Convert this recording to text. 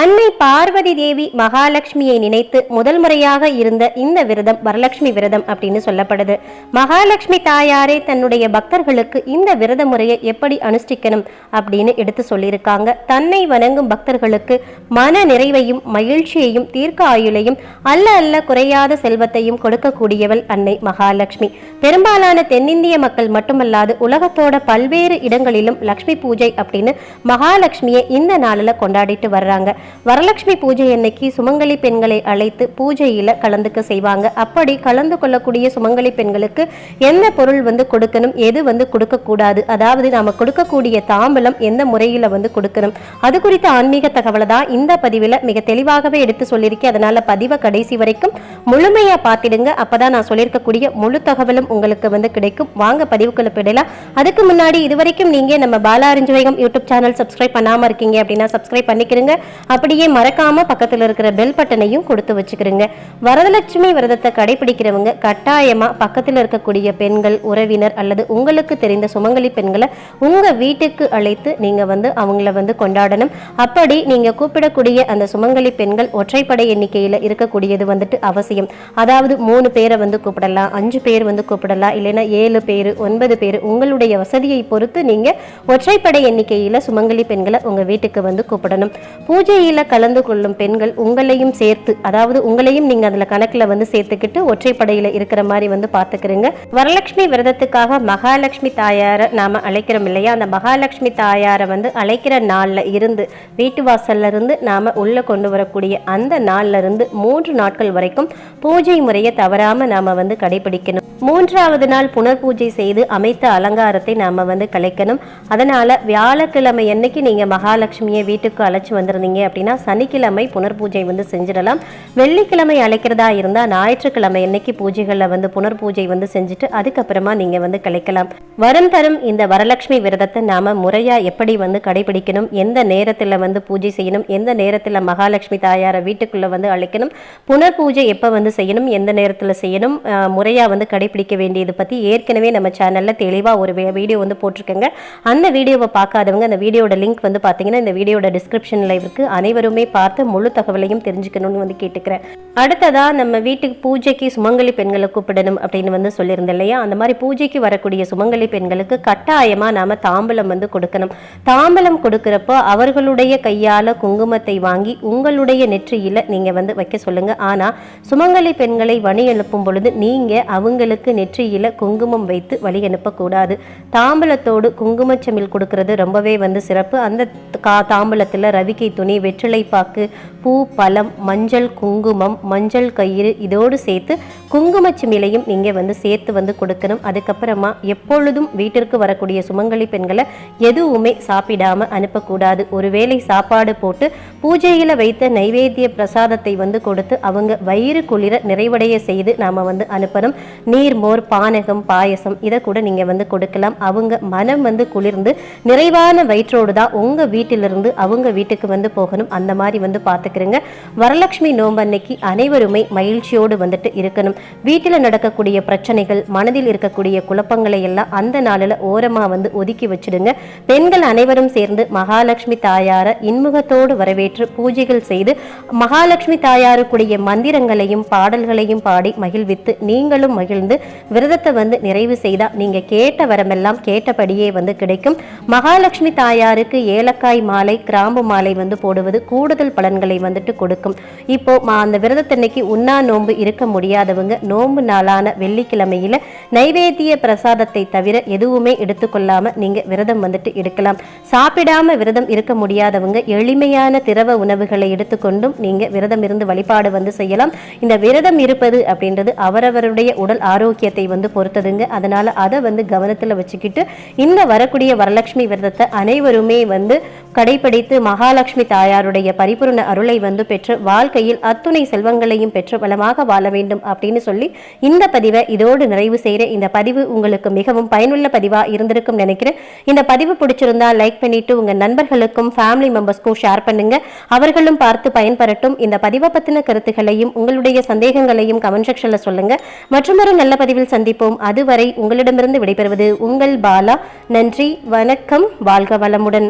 அன்னை பார்வதி தேவி மகாலட்சுமியை நினைத்து முதல் முறையாக இருந்த இந்த விரதம் வரலட்சுமி விரதம் அப்படின்னு சொல்லப்படுது. மகாலட்சுமி தாயாரே தன்னுடைய பக்தர்களுக்கு இந்த விரத முறையை எப்படி அனுஷ்டிக்கணும் அப்படின்னு எடுத்து சொல்லியிருக்காங்க. தன்னை வணங்கும் பக்தர்களுக்கு மன நிறைவையும் மகிழ்ச்சியையும் தீர்க்க ஆயுளையும் அல்ல அல்ல குறையாத செல்வத்தையும் கொடுக்கக்கூடியவள் அன்னை மகாலட்சுமி. பெரும்பாலான தென்னிந்திய மக்கள் மட்டுமல்லாது உலகத்தோட பல்வேறு இடங்களிலும் லக்ஷ்மி பூஜை அப்படின்னு மகாலட்சுமியை இந்த நாளில் கொண்டாடிட்டு வர்றாங்க. வரலட்சுமி பூஜை அன்னைக்கு சுமங்கலி பெண்களை அழைத்து பூஜையில் கலந்துக்க செய்வாங்க. அப்படி கலந்து கொள்ளக்கூடிய சுமங்கலி பெண்களுக்கு எந்த பொருள் வந்து கொடுக்கணும் எது வந்து கொடுக்கக்கூடாது? அதாவது நாம் கொடுக்கக்கூடிய தாம்பலம் எந்த முறையில் வந்து கொடுக்கணும்? அது குறித்த ஆன்மீக தகவலை தான் இந்த பதிவில் மிக தெளிவாகவே எடுத்து சொல்லியிருக்கேன். அதனால பதிவை கடைசி வரைக்கும் முழுமையா அப்போ தான் நான் சொல்லியிருக்கக்கூடிய முழு தகவலும் உங்களுக்கு வந்து கிடைக்கும். வாங்க பதிவுக்குள்ள போயிடலாம். அதுக்கு முன்னாடி இது வரைக்கும் நீங்க நம்ம பாலா அறிஞ்சுவேகம் யூடியூப் சேனல் சப்ஸ்கிரைப் பண்ணாமல் இருக்கீங்க அப்படின்னா சப்ஸ்கிரைப் பண்ணிக்கிறீங்க அப்படியே மறக்காம பக்கத்துல இருக்கிற பெல் பட்டனையும் கொடுத்து வச்சுக்கிறீங்க. வரதலட்சுமி விரதத்தை கடைபிடிக்கிறவங்க கட்டாயமா பக்கத்துல இருக்கக்கூடிய பெண்கள் உறவினர் அல்லது உங்களுக்கு தெரிந்த சுமங்கலி பெண்களை உங்க வீட்டுக்கு அழைத்து நீங்க வந்து அவங்கள வந்து கொண்டாடணும். அப்படி நீங்க கூப்பிடக்கூடிய அந்த சுமங்கலி பெண்கள் ஒற்றைப்படை எண்ணிக்கையில இருக்கக்கூடியது வந்துட்டு அவசியம். அதாவது மூணு பேரை வந்து கூப்பிடலாம் அஞ்சு பேர் வந்து கூப்பிடலாம் இல்லைன்னா ஏழு பேர் ஒன்பது பேர் உங்களுடைய வசதியை பொறுத்து நீங்க ஒற்றைப்படை எண்ணிக்கையில சுமங்கலி பெண்களை உங்க வீட்டுக்கு வந்து கூப்பிடணும். பூஜை போட்டியில் கலந்து கொள்ளும் பெண்கள் உங்களையும் சேர்த்து அதாவது உங்களையும் நீங்க அதுல கணக்குல வந்து சேர்த்துக்கிட்டு ஒற்றைப்படையில இருக்கிற மாதிரி வந்து பாத்துக்கிறீங்க. வரலட்சுமி விரதத்துக்காக மகாலட்சுமி தாயாரை நாம அழைக்கிறோம் இல்லையா? அந்த மகாலட்சுமி தாயாரை வந்து அழைக்கிற நாள்ல இருந்து வீட்டு வாசல்ல இருந்து நாம உள்ள கொண்டு வரக்கூடிய அந்த நாள்ல இருந்து மூன்று நாட்கள் வரைக்கும் பூஜை முறையை தவறாம நாம வந்து கடைபிடிக்கணும். மூன்றாவது நாள் புனர் பூஜை செய்து அமைத்த அலங்காரத்தை நாம வந்து கலைக்கணும். அதனால வியாழக்கிழமை அன்னைக்கு நீங்க மகாலட்சுமியை வீட்டுக்கு அழைச்சு வந்திருந்தீங்க அப்படின்னா சனிக்கிழமை புனர் பூஜை வந்து செஞ்சிடலாம். வெள்ளிக்கிழமை அழைக்கிறதா இருந்தா ஞாயிற்றுக்கிழமை அன்னைக்கு பூஜைகளில் வந்து புனர் பூஜை வந்து செஞ்சுட்டு அதுக்கப்புறமா நீங்க வந்து கலைக்கலாம் வரம் தரும் இந்த வரலட்சுமி விரதத்தை நாம முறையா எப்படி வந்து கடைபிடிக்கணும்? எந்த நேரத்தில் வந்து பூஜை செய்யணும்? எந்த நேரத்தில் மகாலட்சுமி தாயாரை வீட்டுக்குள்ள வந்து அழைக்கணும்? புனர் பூஜை எப்போ வந்து செய்யணும்? எந்த நேரத்தில் செய்யணும்? முறையாக முறையா வந்து கடைபிடிக்க வேண்டியது பத்தி ஏற்கனவே நம்ம சேனல்ல தெளிவா ஒரு வீடியோ வந்து போட்டிருக்கேங்க. அந்த வீடியோவை பார்க்காதவங்க அந்த வீடியோட லிங்க் வந்து பார்த்தீங்கன்னா இந்த வீடியோட டிஸ்கிரிப்ஷனில் இருக்குது அனைவருமே பார்த்து முழு தகவலையும் தெரிஞ்சுக்கணும்னு வந்து கேட்டுக்கிறேன். அடுத்ததா நம்ம வீட்டுக்கு பூஜைக்கு சுமங்கலி பெண்களை கூப்பிடணும் அப்படின்னு வந்து சொல்லியிருந்தேன் இல்லையா? அந்த மாதிரி பூஜைக்கு வரக்கூடிய சுமங்கலி பெண்களுக்கு கட்டாயமா நாம தாம்பலம் வந்து கொடுக்கணும். தாம்பலம் கொடுக்குறப்போ அவர்களுடைய கையால குங்குமத்தை வாங்கி உங்களுடைய நெற்றியில நீங்க வந்து வைக்க சொல்லுங்க. ஆனா சுமங்கலி பெண்களை வழி அனுப்பும் பொழுது நீங்க அவங்களுக்கு நெற்றியில குங்குமம் வைத்து வழி அனுப்பக்கூடாது. தாம்பலத்தோடு குங்குமச்சமில் கொடுக்கறது ரொம்பவே வந்து சிறப்பு. அந்த கா தாம்பலத்தில் ரவிக்கை துணி வெற்றிலை பாக்கு பூ பழம் மஞ்சள் குங்குமம் மஞ்சள் கயிறு இதோடு சேர்த்து குங்குமச்சிமிலையும் நீங்கள் வந்து சேர்த்து வந்து கொடுக்கணும். அதுக்கப்புறமா எப்பொழுதும் வீட்டிற்கு வரக்கூடிய சுமங்கலி பெண்களை எதுவுமே சாப்பிடாம அனுப்பக்கூடாது. ஒருவேளை சாப்பாடு போட்டு பூஜையில் வைத்த நைவேத்திய பிரசாதத்தை வந்து கொடுத்து அவங்க வயிறு குளிர நிறைவடைய செய்து நாம் வந்து அனுப்பணும். நீர் மோர் பானகம் பாயசம் இதை கூட நீங்கள் வந்து கொடுக்கலாம். அவங்க மனம் வந்து குளிர்ந்து நிறைவான வயிற்றோடு தான் உங்கள் வீட்டிலிருந்து அவங்க வீட்டுக்கு வந்து போகணும். ஆகணும் அந்த மாதிரி வந்து பார்த்துக்கிறங்க. வரலட்சுமி நோம்பு அன்னைக்கு அனைவருமே மகிழ்ச்சியோடு வந்துட்டு இருக்கணும். வீட்டில் நடக்கக்கூடிய பிரச்சனைகள் மனதில் இருக்கக்கூடிய குழப்பங்களை எல்லாம் அந்த நாளில் ஓரமாக வந்து ஒதுக்கி வச்சிடுங்க. பெண்கள் அனைவரும் சேர்ந்து மகாலட்சுமி தாயாரை இன்முகத்தோடு வரவேற்று பூஜைகள் செய்து மகாலட்சுமி தாயாருக்குடைய மந்திரங்களையும் பாடல்களையும் பாடி மகிழ்வித்து நீங்களும் மகிழ்ந்து விரதத்தை வந்து நிறைவு செய்தால் நீங்கள் கேட்ட வரமெல்லாம் கேட்டபடியே வந்து கிடைக்கும். மகாலட்சுமி தாயாருக்கு ஏலக்காய் மாலை கிராம்பு மாலை வந்து போடுவது கூடுதல் பலன்களை வந்துட்டு கொடுக்கும். இப்போ அந்த விரதத்தன்னைக்கு உண்ணா நோன்பு இருக்க முடியாதவங்க நோன்பு நாளான வெள்ளிக்கிழமையில நைவேத்திய பிரசாதத்தை தவிர எதுவுமே எடுத்துக்கொள்ளாம நீங்க விரதம் வந்துட்டு எடுக்கலாம் சாப்பிடாம விரதம் இருக்க முடியாதவங்க எளிமையான திரவ உணவுகளை எடுத்துக்கொண்டும் நீங்க விரதம் இருந்து வழிபாடு வந்து செய்யலாம். இந்த விரதம் இருப்பது அப்படின்றது அவரவருடைய உடல் ஆரோக்கியத்தை வந்து பொறுத்ததுங்க. அதனால அதை வந்து கவனத்தில் வச்சுக்கிட்டு இந்த வரக்கூடிய வரலட்சுமி விரதத்தை அனைவருமே வந்து கடைபிடித்து மகாலட்சுமி தாயாருடைய பரிபூர்ண அருளை வந்து பெற்று வாழ்க்கையில் அத்துணை செல்வங்களையும் பெற்று வளமாக வாழ வேண்டும் அப்படின்னு சொல்லி இந்த பதிவை இதோடு நிறைவு செய்கிற இந்த பதிவு உங்களுக்கு மிகவும் பயனுள்ள பதிவாக இருந்திருக்கும் நினைக்கிறேன். இந்த பதிவு பிடிச்சிருந்தா லைக் பண்ணிட்டு உங்கள் நண்பர்களுக்கும் ஃபேமிலி மெம்பர்ஸ்க்கும் ஷேர் பண்ணுங்க. அவர்களும் பார்த்து பயன்பெறட்டும். இந்த பதிவை பத்தின கருத்துக்களையும் உங்களுடைய சந்தேகங்களையும் கமெண்ட் செக்ஷனில் சொல்லுங்க. மற்றொரு நல்ல பதிவில் சந்திப்போம். அதுவரை உங்களிடமிருந்து விடைபெறுவது உங்கள் பாலா. நன்றி வணக்கம். வாழ்க வளமுடன்.